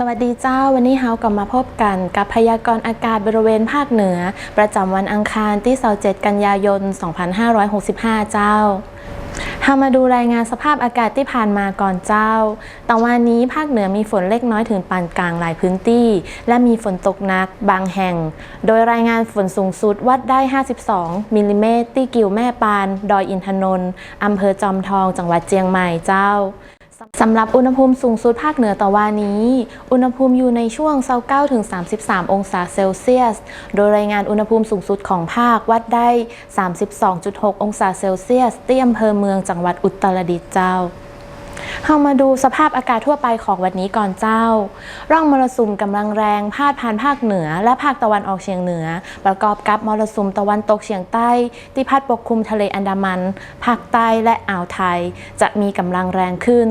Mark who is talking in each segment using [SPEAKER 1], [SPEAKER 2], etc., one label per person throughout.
[SPEAKER 1] สวัสดีเจ้า วันนี้เฮากลับมาพบกันกับพยากรณ์อากาศบริเวณภาคเหนือ ประจำวันอังคารที่27กันยายน 2565 เจ้าเฮามาดูรายงานสภาพอากาศที่ผ่านมาก่อนเจ้าตะวันนี้ภาคเหนือมีฝนเล็กน้อยถึงปานกลางหลายพื้นที่ และมีฝนตกหนักบางแห่ง โดยรายงานฝนสูงสุดวัดได้ 52 มิลลิเมตรที่กิ่วแม่ปาน ดอยอินทนนท์อำเภอจอมทอง จังหวัดเจียงใหม่เจ้า สำหรับอุณหภูมิสูงสุดภาคเหนือต่อวานี้ อุณหภูมิอยู่ในช่วง 29ถึง33 องศาเซลเซียส โดยรายงานอุณหภูมิสูงสุดของภาควัดได้ 32.6 องศาเซลเซียส เตี้ยมเพอเมืองจังหวัดอุตรดิตถ์เจ้า เรามาดูสภาพอากาศทั่วไปของวันนี้ก่อนเจ้า ร่องมรสุมกำลังแรงพาดผ่านภาคเหนือ และภาคตะวันออกเฉียงเหนือ ประกอบกับมรสุมตะวันตกเฉียงใต้ที่พัดปกคลุมทะเลอันดามัน ภาคใต้และอ่าวไทย จะมีกำลังแรงขึ้น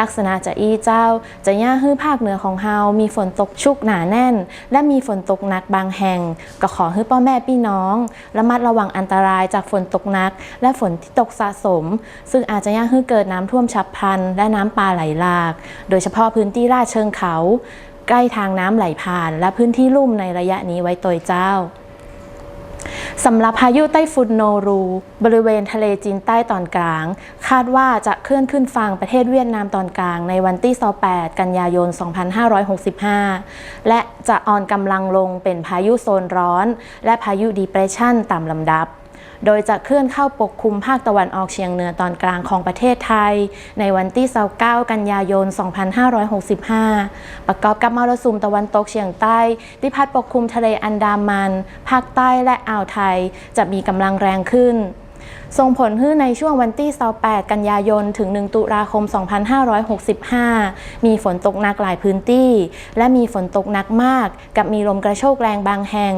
[SPEAKER 1] ลักษณะจะอีเจ้า จะย่าฮื้อภาคเหนือของเฮา มีฝนตกชุกหนาแน่น และมีฝนตกหนักบางแห่ง ก็ขอให้พ่อแม่พี่น้องระมัดระวังอันตรายจากฝนตกหนัก และฝนที่ตกสะสม ซึ่งอาจจะย่าฮื้อเกิดน้ำท่วมฉับพลันและและน้ำป่าไหลหลาก โดยเฉพาะพื้นที่ลาดเชิงเขา ใกล้ทางน้ำไหลผ่าน และพื้นที่ลุ่มในระยะนี้ไว้ตัวเจ้าสำหรับพายุไต้ฝุ่นโนรู บริเวณทะเลจีนใต้ตอนกลาง คาดว่าจะเคลื่อนขึ้นฝั่งประเทศเวียดนามตอนกลางในวันที่28กันยายน 2565 และจะอ่อนกำลังลงเป็นพายุโซนร้อน และพายุดีเพรสชันตามลำดับ โดยจะเคลื่อนเข้าปกคลุมภาคตะวันออกเฉียงเหนือตอนกลางของประเทศไทย ในวันที่29กันยายน 2565 ประกอบกับมรสุมตะวันตกเฉียงใต้ ที่พัดปกคลุมทะเลอันดามัน ภาคใต้และอ่าวไทย จะมีกำลังแรงขึ้น ส่งผลให้ในช่วงวันที่28กันยายน ถึง 1 ตุลาคม 2565 มีฝนตกหนักหลายพื้นที่ และมีฝนตกหนักมาก กับมีลมกระโชกแรงบางแห่ง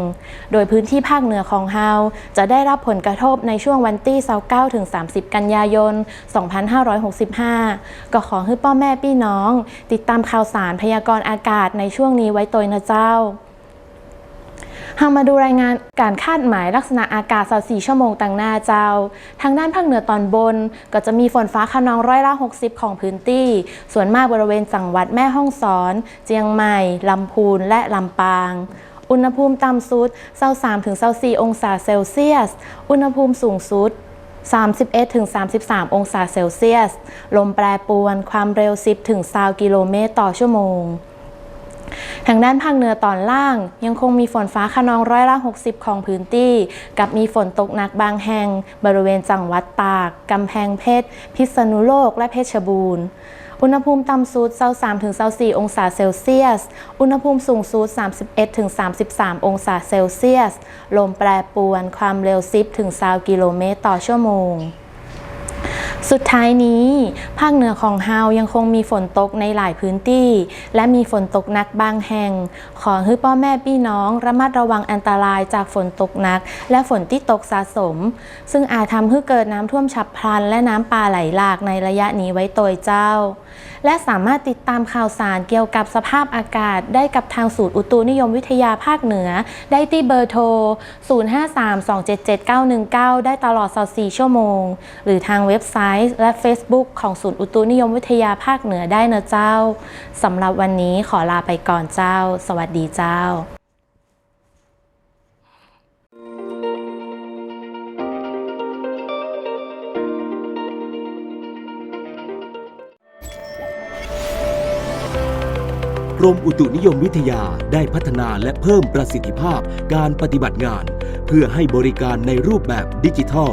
[SPEAKER 1] โดยพื้นที่ภาคเหนือของเฮาจะได้รับผลกระทบในช่วงวันที่29ถึง 30 กันยายน 2565 ก็ขอให้พ่อแม่พี่น้อง ติดตามข่าวสารพยากรณ์อากาศในช่วงนี้ไว้ตัวนะเจ้า เฮามาดูรายงานการคาดหมายลักษณะอากาศ24ชั่วโมงต่างหน้าเจ้า ทางด้านภาคเหนือตอนบน ก็จะมีฝนฟ้าขนองร้อยละ 60 ของพื้นที่ ส่วนมากบริเวณจังหวัดแม่ฮ่องสอน เจียงใหม่ ลำพูน และลำปางอุณหภูมิต่ำสุด23-24 องศาเซลเซียส อุณหภูมิสูงสุด 31-33 องศาเซลเซียส ลมแปรปรวน ความเร็ว 10-20กิโลเมตรต่อชั่วโมง ทางด้านภาคเหนือตอนล่าง ยังคงมีฝนฟ้าขนองร้อยละ 60 ของพื้นที่ กับมีฝนตกหนักบางแห่ง บริเวณจังหวัดตาก กำแพงเพชร พิษณุโลก และเพชรบูรณ์อุณหภูมิต่ำสุด23-24 องศาเซลเซียส อุณหภูมิสูงสุด31-33 องศาเซลเซียส ลมแปรปรวน ความเร็ว 10-20 กิโลเมตรต่อชั่วโมง สุดท้ายนี้ ภาคเหนือของเฮายังคงมีฝนตกในหลายพื้นที่ และมีฝนตกหนักบางแห่ง ขอให้พ่อแม่พี่น้องระมัดระวังอันตรายจากฝนตกหนัก และฝนที่ตกสะสม ซึ่งอาจทำให้เกิดน้ำท่วมฉับพลัน และน้ำป่าไหลหลากในระยะนี้ไว้โดยเจ้า และสามารถติดตามข่าวสารเกี่ยวกับสภาพอากาศ ได้กับทางศูนย์อุตุนิยมวิทยาภาคเหนือ ได้ที่เบอร์โทร 053277919 ได้ตลอด 24 ชั่วโมง หรือทางเว็บไซต์และ Facebook ของศูนย์อุตุนิยมวิทยาภาคเหนือได้นะเจ้าสำหรับวันนี้ขอลาไปก่อนเจ้า สวัสดีเจ้า
[SPEAKER 2] กรมอุตุนิยมวิทยาได้พัฒนาและเพิ่มประสิทธิภาพการปฏิบัติงาน เพื่อให้บริการในรูปแบบดิจิทัล